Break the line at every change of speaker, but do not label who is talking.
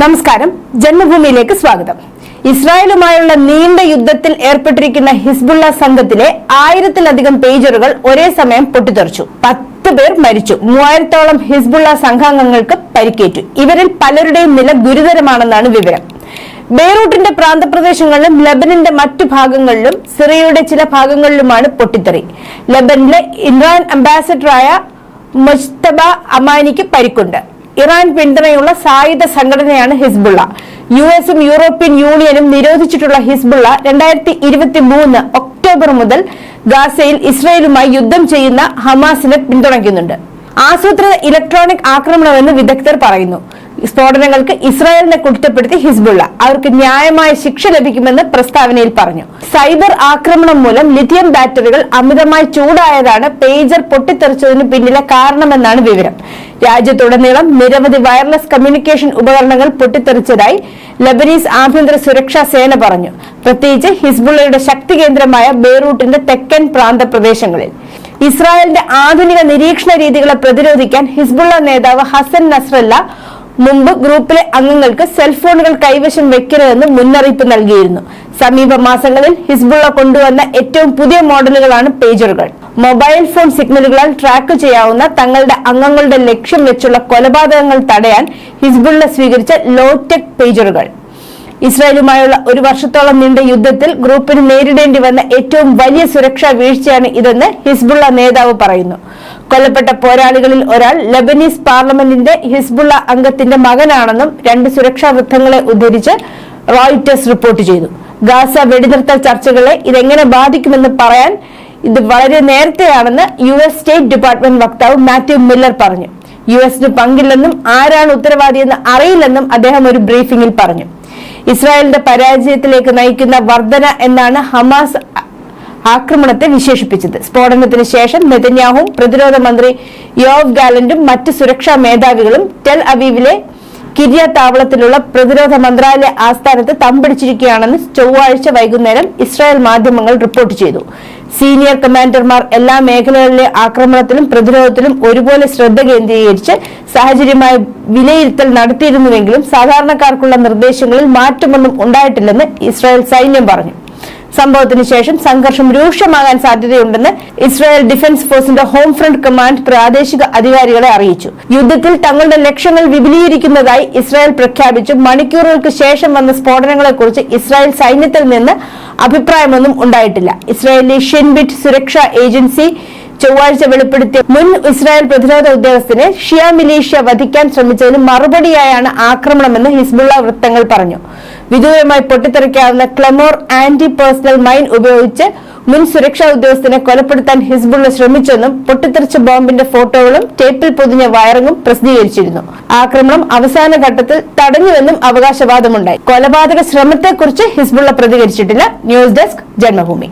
നമസ്കാരം. ജന്മഭൂമിയിലേക്ക് സ്വാഗതം. ഇസ്രായേലുമായുള്ള നീണ്ട യുദ്ധത്തിൽ ഏർപ്പെട്ടിരിക്കുന്ന ഹിസ്ബുള്ള സംഘത്തിലെ ആയിരത്തിലധികം പേജറുകൾ ഒരേ സമയം പൊട്ടിത്തെറിച്ചു. പത്ത് പേർ മരിച്ചു. മൂവായിരത്തോളം ഹിസ്ബുള്ള സംഘാംഗങ്ങൾക്ക് പരിക്കേറ്റു. ഇവരിൽ പലരുടെയും നില ഗുരുതരമാണെന്നാണ് വിവരം. ബെയ്റൂട്ടിന്റെ പ്രാന്തപ്രദേശങ്ങളിലും ലബനന്റെ മറ്റു ഭാഗങ്ങളിലും സിറിയയുടെ ചില ഭാഗങ്ങളിലുമാണ് പൊട്ടിത്തെറി. ലബനിലെ ഇറാൻ അംബാസഡറായ മുസ്തബ അമാനിക്ക് പരിക്കുണ്ട്. ഇറാൻ പിന്തുണയുള്ള സായുധ സംഘടനയാണ് ഹിസ്ബുള്ള. യു എസും യൂറോപ്യൻ യൂണിയനും നിരോധിച്ചിട്ടുള്ള ഹിസ്ബുള്ള രണ്ടായിരത്തി ഇരുപത്തി മൂന്ന് ഒക്ടോബർ മുതൽ ഗാസയിൽ ഇസ്രയേലുമായി യുദ്ധം ചെയ്യുന്ന ഹമാസിനെ പിന്തുണയ്ക്കുന്നുണ്ട്. ആസൂത്രിത ഇലക്ട്രോണിക് ആക്രമണമെന്ന് വിദഗ്ധർ പറയുന്നു. സ്ഫോടനങ്ങൾക്ക് ഇസ്രായേലിനെ കുറ്റപ്പെടുത്തി ഹിസ്ബുള്ള. അവർക്ക് ന്യായമായ ശിക്ഷ ലഭിക്കുമെന്ന് പ്രസ്താവനയിൽ പറഞ്ഞു. സൈബർ ആക്രമണം മൂലം ലിഥിയം ബാറ്ററികൾ അമിതമായി ചൂടായതാണ് പേജർ പൊട്ടിത്തെറിച്ചതിന് പിന്നിലെ കാരണമെന്നാണ് വിവരം. രാജ്യത്തുടനീളം നിരവധി വയർലെസ് കമ്മ്യൂണിക്കേഷൻ ഉപകരണങ്ങൾ പൊട്ടിത്തെറിച്ചതായി ലബനീസ് ആഭ്യന്തര സുരക്ഷാ സേന പറഞ്ഞു. പ്രത്യേകിച്ച് ഹിസ്ബുള്ളയുടെ ശക്തി കേന്ദ്രമായ ബെയ്റൂട്ടിന്റെ തെക്കൻ പ്രാന്ത പ്രദേശങ്ങളിൽ ഇസ്രായേലിന്റെ ആധുനിക നിരീക്ഷണ രീതികളെ പ്രതിരോധിക്കാൻ ഹിസ്ബുള്ള നേതാവ് ഹസൻ നസ്രല്ല മുമ്പ് ഗ്രൂപ്പിലെ അംഗങ്ങൾക്ക് സെൽഫോണുകൾ കൈവശം വെക്കരുതെന്ന് മുന്നറിയിപ്പ് നൽകിയിരുന്നു. സമീപ മാസങ്ങളിൽ ഹിസ്ബുള്ള കൊണ്ടുവന്ന ഏറ്റവും പുതിയ മോഡലുകളാണ് പേജറുകൾ മൊബൈൽ ഫോൺ സിഗ്നലുകളാൽ ട്രാക്ക് ചെയ്യാവുന്ന തങ്ങളുടെ അംഗങ്ങളുടെ ലക്ഷ്യം വെച്ചുള്ള കൊലപാതകങ്ങൾ തടയാൻ ഹിസ്ബുള്ള സ്വീകരിച്ച ലോ ടെക് പേജറുകൾ ഇസ്രായേലുമായുള്ള ഒരു വർഷത്തോളം നീണ്ട യുദ്ധത്തിൽ ഗ്രൂപ്പിന് നേരിടേണ്ടി വന്ന ഏറ്റവും വലിയ സുരക്ഷാ വീഴ്ചയാണ് ഇതെന്ന് ഹിസ്ബുള്ള നേതാവ് പറയുന്നു. കൊല്ലപ്പെട്ട പോരാളികളിൽ ഒരാൾ ലബനീസ് പാർലമെന്റിന്റെ ഹിസ്ബുള്ള അംഗത്തിന്റെ മകനാണെന്നും രണ്ട് സുരക്ഷാ വൃത്തങ്ങളെ ഉദ്ധരിച്ച് റോയിറ്റേഴ്സ് റിപ്പോർട്ട് ചെയ്തു. ഗാസ വെടിനിർത്തൽ ചർച്ചകളെ ഇതെങ്ങനെ ബാധിക്കുമെന്ന് പറയാൻ ഇത് വളരെ നേരത്തെയാണെന്ന് യു എസ് സ്റ്റേറ്റ് ഡിപ്പാർട്ട്മെന്റ് വക്താവ് മാത്യു മില്ലർ പറഞ്ഞു. യു എസിന് പങ്കില്ലെന്നും ആരാണ് ഉത്തരവാദിയെന്ന് അറിയില്ലെന്നും അദ്ദേഹം ഒരു ബ്രീഫിംഗിൽ പറഞ്ഞു. ഇസ്രായേലിന്റെ പരാജയത്തിലേക്ക് നയിക്കുന്ന വർധന എന്നാണ് ഹമാസ് ആക്രമണത്തെ വിശേഷിപ്പിച്ചത്. സ്ഫോടനത്തിന് ശേഷം നെതന്യാഹും പ്രതിരോധ മന്ത്രി യോവ് ഗാലന്റും മറ്റ് സുരക്ഷാ മേധാവികളും ടെൽ അവീവിലെ കിരിയ താവളത്തിലുള്ള പ്രതിരോധ മന്ത്രാലയ ആസ്ഥാനത്ത് തമ്പടിച്ചിരിക്കുകയാണെന്ന് ചൊവ്വാഴ്ച വൈകുന്നേരം ഇസ്രായേൽ മാധ്യമങ്ങൾ റിപ്പോർട്ട് ചെയ്തു. സീനിയർ കമാൻഡർമാർ എല്ലാ മേഖലകളിലെ ആക്രമണത്തിലും പ്രതിരോധത്തിലും ഒരുപോലെ ശ്രദ്ധ കേന്ദ്രീകരിച്ച് സാഹചര്യമായ വിലയിരുത്തൽ നടത്തിയിരുന്നുവെങ്കിലും സാധാരണക്കാർക്കുള്ള നിർദ്ദേശങ്ങളിൽ മാറ്റമൊന്നും ഉണ്ടായിട്ടില്ലെന്ന് ഇസ്രായേൽ സൈന്യം പറഞ്ഞു. സംഭവത്തിന് ശേഷം സംഘർഷം രൂക്ഷമാകാൻ സാധ്യതയുണ്ടെന്ന് ഇസ്രായേൽ ഡിഫൻസ് ഫോഴ്സിന്റെ ഹോം ഫ്രണ്ട് കമാൻഡ് പ്രാദേശിക അധികാരികളെ അറിയിച്ചു. യുദ്ധത്തിൽ തങ്ങളുടെ ലക്ഷ്യങ്ങൾ വിപുലീകരിക്കുന്നതായി ഇസ്രായേൽ പ്രഖ്യാപിച്ചു. മണിക്കൂറുകൾക്ക് ശേഷം വന്ന സ്ഫോടനങ്ങളെക്കുറിച്ച് ഇസ്രായേൽ സൈന്യത്തിൽ നിന്ന് അഭിപ്രായമൊന്നും ഉണ്ടായിട്ടില്ല. ഇസ്രായേലി ഷിൻബിറ്റ് സുരക്ഷാ ഏജൻസി ചൊവ്വാഴ്ച വെളിപ്പെടുത്തിയ മുൻ ഇസ്രായേൽ പ്രതിരോധ ഉദ്യോഗസ്ഥനെ ഷിയ മിലീഷ്യ വധിക്കാൻ ശ്രമിച്ചതിന് മറുപടിയായാണ് ആക്രമണമെന്ന് ഹിസ്ബുള്ള വൃത്തങ്ങൾ പറഞ്ഞു. വിദൂരമായി പൊട്ടിത്തെറിക്കാവുന്ന ക്ലമോർ ആന്റി പേഴ്സണൽ മൈൻ ഉപയോഗിച്ച് മുൻ സുരക്ഷാ ഉദ്യോഗസ്ഥനെ കൊലപ്പെടുത്താൻ ഹിസ്ബുള്ള ശ്രമിച്ചെന്നും പൊട്ടിത്തെറിച്ച ബോംബിന്റെ ഫോട്ടോകളും ടേപ്പിൽ പൊതിഞ്ഞ വയറിങ്ങും പ്രസിദ്ധീകരിച്ചിരുന്നു. ആക്രമണം അവസാന ഘട്ടത്തിൽ തടഞ്ഞുവെന്നും അവകാശവാദമുണ്ടായി. കൊലപാതക ശ്രമത്തെക്കുറിച്ച് ഹിസ്ബുള്ള പ്രതികരിച്ചിട്ടില്ല. News desk Janmabhumi.